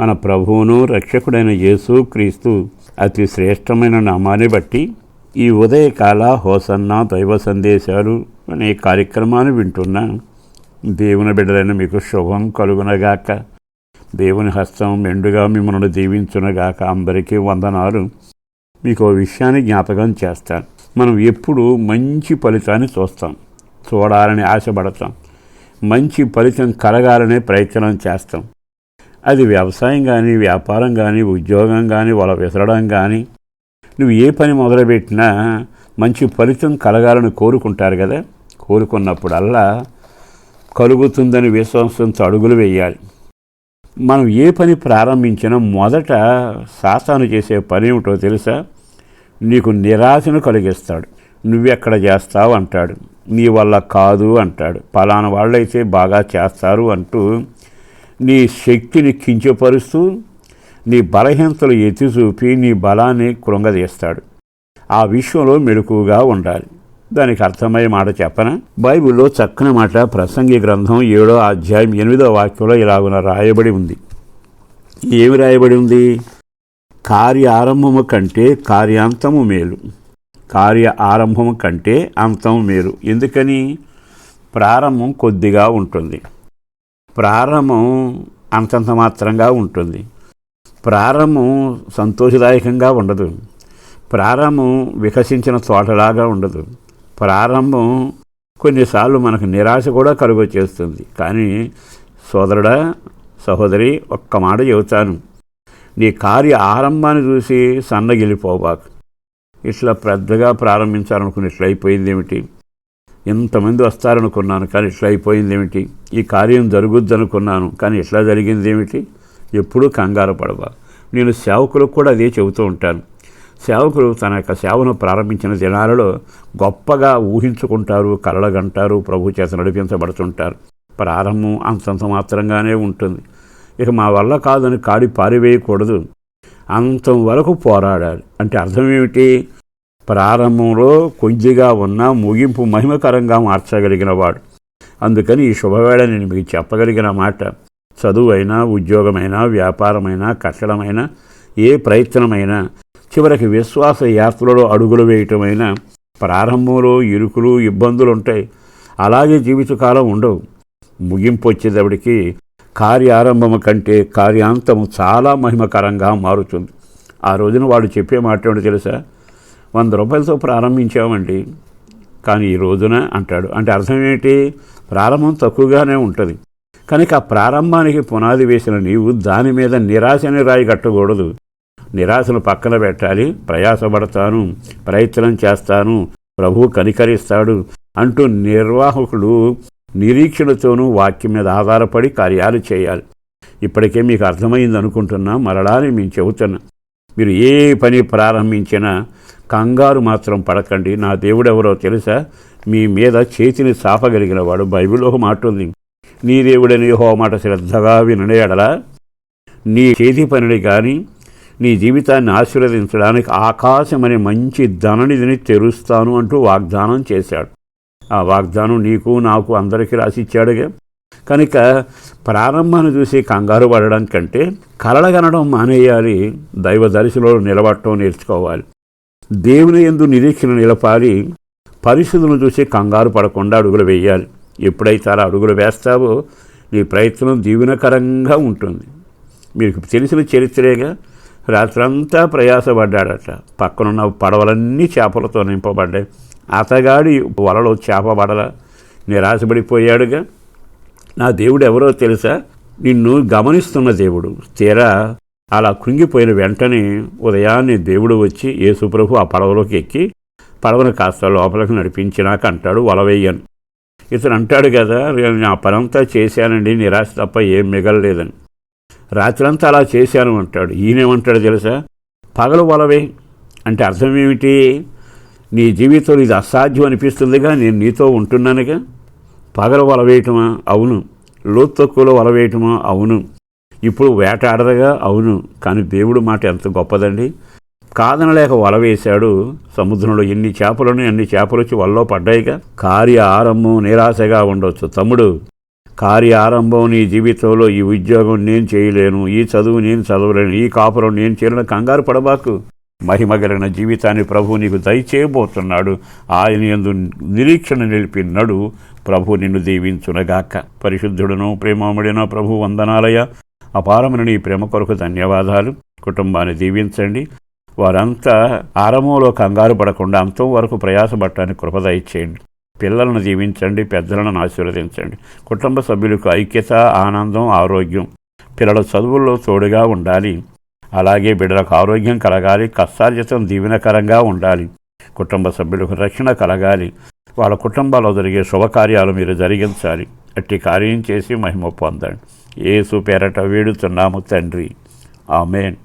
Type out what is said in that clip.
మన ప్రభువును రక్షకుడైన యేసు క్రీస్తు అతి శ్రేష్టమైన నామాన్ని బట్టి ఈ ఉదయకాల హోసన్న దైవ సందేశాలు అనే కార్యక్రమాన్ని వింటున్న. దేవుని బిడ్డలైన మీకు శుభం కలుగునగాక. దేవుని హస్తం మెండుగా మిమ్మల్ని దీవించునగాక అందరికీ వందనాలు. మీకు ఓ విషయాన్ని జ్ఞాపకం చేస్తాను. మనం ఎప్పుడు మంచి ఫలితాన్ని చూస్తాం. చూడాలని ఆశపడతాం. మంచి ఫలితం కలగాలనే ప్రయత్నం చేస్తాం. అది వ్యవసాయం కానీ వ్యాపారం కానీ ఉద్యోగం కానీ వాళ్ళ విసరడం కానీ నువ్వు ఏ పని మొదలుపెట్టినా మంచి ఫలితం కలగాలని కోరుకుంటారు కదా. కోరుకున్నప్పుడల్లా కలుగుతుందని విశ్వాసంతో అడుగులు వేయాలి. మనం ఏ పని ప్రారంభించినా మొదట శాసన చేసే పని ఏమిటో తెలుసా? నీకు నిరాశను కలిగిస్తాడు. నువ్వెక్కడ చేస్తావు అంటాడు. నీ వల్ల కాదు అంటాడు. పలానా వాళ్ళైతే బాగా చేస్తారు అంటూ నీ శక్తిని కించపరుస్తూ నీ బలహీనతలు ఎత్తి చూపి నీ బలాన్ని కృంగదీస్తాడు ఆ విషయంలో మెలకుగా ఉండాలి. దానికి అర్థమయ్యే మాట చెప్పనా? బైబిల్లో చక్కని మాట ప్రసంగి గ్రంథం ఏడో అధ్యాయం ఎనిమిదో వాక్యంలో ఇలాగున రాయబడి ఉంది. ఏమి రాయబడి ఉంది? కార్య ఆరంభము కంటే కార్యాంతము మేలు. కార్య ఆరంభము కంటే అంతము మేలు. ఎందుకని? ప్రారంభం కొద్దిగా ఉంటుంది. ప్రారంభం అంతంత మాత్రంగా ఉంటుంది. ప్రారంభం సంతోషదాయకంగా ఉండదు. ప్రారంభం వికసించిన తోటలాగా ఉండదు. ప్రారంభం కొన్నిసార్లు మనకు నిరాశ కూడా కలుగ చేస్తుంది. కానీ సోదరుడా సహోదరి ఒక్క మాట చెబుతాను. నీ కార్య ఆరంభాన్ని చూసి సన్నగిలిపోబాకు ఇట్లా పెద్దగా ప్రారంభించాలనుకుని ఇట్లా అయిపోయింది ఏమిటి ఇంతమంది వస్తారనుకున్నాను కానీ ఇట్లా అయిపోయింది ఏమిటి? ఈ కార్యం జరుగుద్ది అనుకున్నాను కానీ ఇట్లా జరిగింది ఏమిటి? ఎప్పుడూ కంగారు పడవా నేను సేవకులకు కూడా అదే చెబుతూ ఉంటాను. సేవకులు తన యొక్క సేవను ప్రారంభించిన దినాలలో గొప్పగా ఊహించుకుంటారు కలలగంటారు ప్రభు చేత నడిపించబడుతుంటారు. ప్రారంభం అంతంత మాత్రంగానే ఉంటుంది. ఇక మా వల్ల కాదని కాడి పారివేయకూడదు. అంతం వరకు పోరాడాలి. అంటే అర్థం ఏమిటి? ప్రారంభంలో కొద్దిగా ఉన్న ముగింపు మహిమకరంగా మార్చగలిగిన వాడు. అందుకని ఈ శుభవేళ నేను మీకు చెప్పగలిగిన మాట. చదువైనా ఉద్యోగమైనా వ్యాపారమైనా కట్టడమైనా ఏ ప్రయత్నమైనా చివరికి విశ్వాస యాత్రలో అడుగులు వేయటమైనా ప్రారంభంలో ఇరుకులు ఇబ్బందులు ఉంటాయి అలాగే జీవితకాలం ఉండవు. ముగింపు వచ్చేటప్పటికి కార్యారంభము కంటే కార్యాంతము చాలా మహిమకరంగా మారుతుంది. ఆ రోజున వాడు చెప్పే మాట తెలుసా? వంద రూపాయలతో ప్రారంభించామండి. కానీ ఈ రోజున అంటాడు అంటే అర్థం ఏంటి? ప్రారంభం తక్కువగానే ఉంటుంది. కనుక ఆ ప్రారంభానికి పునాది వేసిన నీవు దాని మీద నిరాశని రాయి కట్టకూడదు నిరాశను పక్కన పెట్టాలి ప్రయాసపడతాను ప్రయత్నం చేస్తాను ప్రభు కనికరిస్తాడు అంటూ నిర్వాహకుడు నిరీక్షణతోనూ వాక్యం మీద ఆధారపడి కార్యాలు చేయాలి. ఇప్పటికే మీకు అర్థమైంది అనుకుంటున్నా మరలా మేము చెబుతున్నా. మీరు ఏ పని ప్రారంభించినా కంగారు మాత్రం పడకండి. నా దేవుడెవరో తెలుసా? మీ మీద చేతిని సాపగలిగిన వాడు బైబిల్లో ఒక మాట ఉంది. నీ దేవుడని హో మాట శ్రద్ధగా వినడలా నీ చేతి పనిని కానీ నీ జీవితాన్ని ఆశీర్వదించడానికి ఆకాశం అనే మంచి ధననిధిని తెరుస్తాను అంటూ వాగ్దానం చేశాడు. ఆ వాగ్దానం నీకు నాకు అందరికీ రాసిచ్చాడుగా. కనుక ప్రారంభాన్ని చూసి కంగారు పడడం కంటే కలలగనడం మానేయాలి. దైవ దర్శిలో నిలబడటం నేర్చుకోవాలి. దేవుని ఎందు నిరీక్షణ నిలపాలి. పరిస్థితులను చూసి కంగారు పడకుండా అడుగులు వేయాలి. ఎప్పుడైతే అలా అడుగులు వేస్తావో? నీ ప్రయత్నం దీవెనకరంగా ఉంటుంది. మీకు తెలిసిన చరిత్రేగా రాత్రంతా ప్రయాసపడ్డాడట. పక్కనున్న పడవలన్నీ చేపలతో నింపబడ్డాయి. అతగాడి వలలో చేప పడల. నిరాశపడిపోయాడుగా. నా దేవుడు ఎవరో తెలుసా? నిన్ను గమనిస్తున్న దేవుడు. తీరా అలా కృంగిపోయిన వెంటనే ఉదయాన్నే దేవుడు వచ్చి యేసుప్రభు ఆ పడవలోకి ఎక్కి పడవను కాస్త లోపలికి నడిపించినాక అంటాడు వలవేయను ఇతను అంటాడు కదా "నేను నా పనంతా చేశానండి నిరాశ తప్ప ఏం మిగలలేదని. రాత్రంతా అలా చేశాను అంటాడు. ఈయనేమంటాడు తెలుసా? పగలు వలవే అంటే అర్థం ఏమిటి? నీ జీవితంలో ఇది అసాధ్యం అనిపిస్తుందిగా నేను నీతో ఉంటున్నానుగా. పగలు వలవేయటమా అవును. లోతు తక్కువలో వలవేయటమా అవును. ఇప్పుడు వేటాడరుగా అవును కానీ దేవుడు మాట ఎంత గొప్పదండి? కాదనలేక వల వేశాడు సముద్రంలో. ఎన్ని చేపలను ఎన్ని చేపలు వచ్చి వలలో పడ్డాయిగా? కార్య ఆరంభం నిరాశగా ఉండొచ్చు. తమ్ముడు కార్య ఆరంభం నీ జీవితంలో ఈ ఉద్యోగం నేను చేయలేను ఈ చదువు నేను చదవలేను ఈ కాపురం నేను చేయలేను. కంగారు పడబాకు. మహిమగలిగిన జీవితాన్ని ప్రభు నీకు దయచేయబోతున్నాడు. ఆయన ఎందు నిరీక్షణ నిలిపినడు. ప్రభు నిన్ను దీవించునగాక. పరిశుద్ధుడను ప్రేమముడిన ప్రభు వందనాలయ అపారమైన నీ ప్రేమ కొరకు ధన్యవాదాలు. కుటుంబాన్ని దీవించండి. వారంతా ఆరంభంలో కంగారు పడకుండా అంతం వరకు ప్రయాసపడటానికి కృపద ఇచ్చేయండి పిల్లలను దీవించండి పెద్దలను ఆశీర్వదించండి. కుటుంబ సభ్యులకు ఐక్యత ఆనందం ఆరోగ్యం. పిల్లల చదువుల్లో తోడుగా ఉండాలి. అలాగే బిడ్డలకు ఆరోగ్యం కలగాలి కష్టార్జితం దీవెనకరంగా ఉండాలి. కుటుంబ సభ్యులకు రక్షణ కలగాలి. వాళ్ళ కుటుంబాల్లో జరిగే శుభకార్యాలు మీరు జరిగించాలి. అట్టి కార్యం చేసి మహిమ పొందండి. ఏసు పేరట వేడుతున్నాము తండ్రి. ఆమెన్.